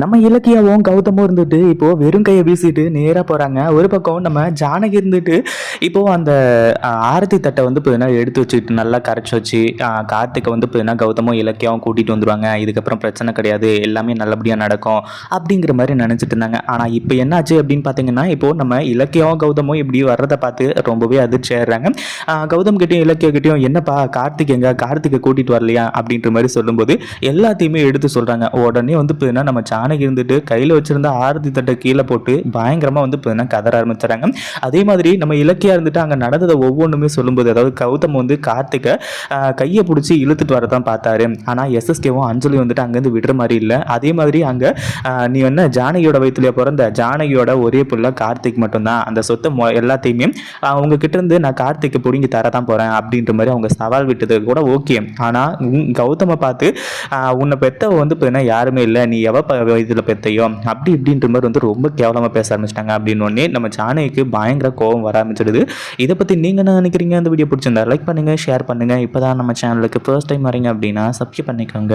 நம்ம இலக்கியாவும் கௌதமும் இருந்துட்டு இப்போ வெறும் கையை வீசிட்டு நேராக போகிறாங்க ஒரு பக்கம் நம்ம ஜானகி இருந்துட்டு இப்போ அந்த ஆரத்தி தட்டை வந்து பார்த்தீங்கன்னா எடுத்து வச்சுட்டு நல்லா கரைச்சி வச்சு கார்த்திகை வந்து பார்த்தீங்கன்னா கௌதமும் இலக்கியாவும் கூட்டிகிட்டு வந்துருவாங்க. இதுக்கப்புறம் பிரச்சனை கிடையாது. எல்லாமே நல்லபடியாக நடக்கும் அப்படிங்கிற மாதிரி நினச்சிட்டு இருந்தாங்க. ஆனால் இப்போ என்னாச்சு அப்படின்னு பார்த்தீங்கன்னா இப்போ நம்ம இலக்கியாவும் கௌதமும் இப்படி வர்றதை பார்த்து ரொம்பவே அதிர்ச்சி ஆயிடுறாங்க. கௌதம் கிட்டயும் இலக்கிய கிட்டயும் என்னப்பா கார்த்திக் எங்க? கார்த்திகை கூட்டிட்டு வரலையா? அப்படின்ற மாதிரி சொல்லும்போது எல்லாத்தையுமே எடுத்து சொல்றாங்க. உடனே வந்து பார்த்தீங்கன்னா நம்ம ஜானகி இருந்துட்டு கையில் வச்சிருந்த ஆரத்தி தட்டை கீழே போட்டு பயங்கரமாக வந்து பார்த்தீங்கன்னா கதற ஆரம்பிச்சுறாங்க அதே மாதிரி நம்ம இலக்கியா இருந்துட்டு அங்கே நடந்ததை ஒவ்வொன்றுமே சொல்லும்போது அதாவது கௌதம் வந்து கார்த்திகை கையை பிடிச்சி இழுத்துட்டு வரதான் பார்த்தாரு. ஆனால் எஸ்எஸ்கேவும் அஞ்சலி வந்துட்டு அங்கேருந்து விடுற மாதிரி இல்லை. அதே மாதிரி அங்கே நீ என்ன ஜானகியோட வயிற்றுல பிறந்த? ஜானகியோட ஒரே புள்ள கார்த்திக் மட்டும்தான். அந்த சொத்தை மொ- எல்லாத்தையுமே ஆஹ், உங்ககிட்ட இருந்து நான் கார்த்திக்கு பிடுங்கி தரதான் போகிறேன் அப்படின்ற மாதிரி அவங்க சவால் விட்டது கூட ஓகே. ஆனால் கௌதமை பார்த்து உன்னை பெத்தவ வந்து பார்த்தீங்கன்னா யாருமே இல்லை. நீ எவ இதில் பெத்தையோ அப்படி இப்படின்ற மாதிரி வந்து ரொம்ப கேவலமாக பேச ஆரம்பிச்சிட்டாங்க அப்படின்னு நம்ம ஜானகிக்கு பயங்கர கோவம் வர ஆரம்பிச்சிடுது. இதை பற்றி நீங்கள் என்ன நினைக்கிறீங்க? அந்த வீடியோ பிடிச்சிருந்தா லைக் பண்ணுங்கள் ஷேர் பண்ணுங்கள் இப்போ தான் நம்ம சேனலுக்கு ஃபர்ஸ்ட் டைம் வரீங்க அப்படின்னா சப்ஸ்கிரைப் பண்ணிக்கோங்க.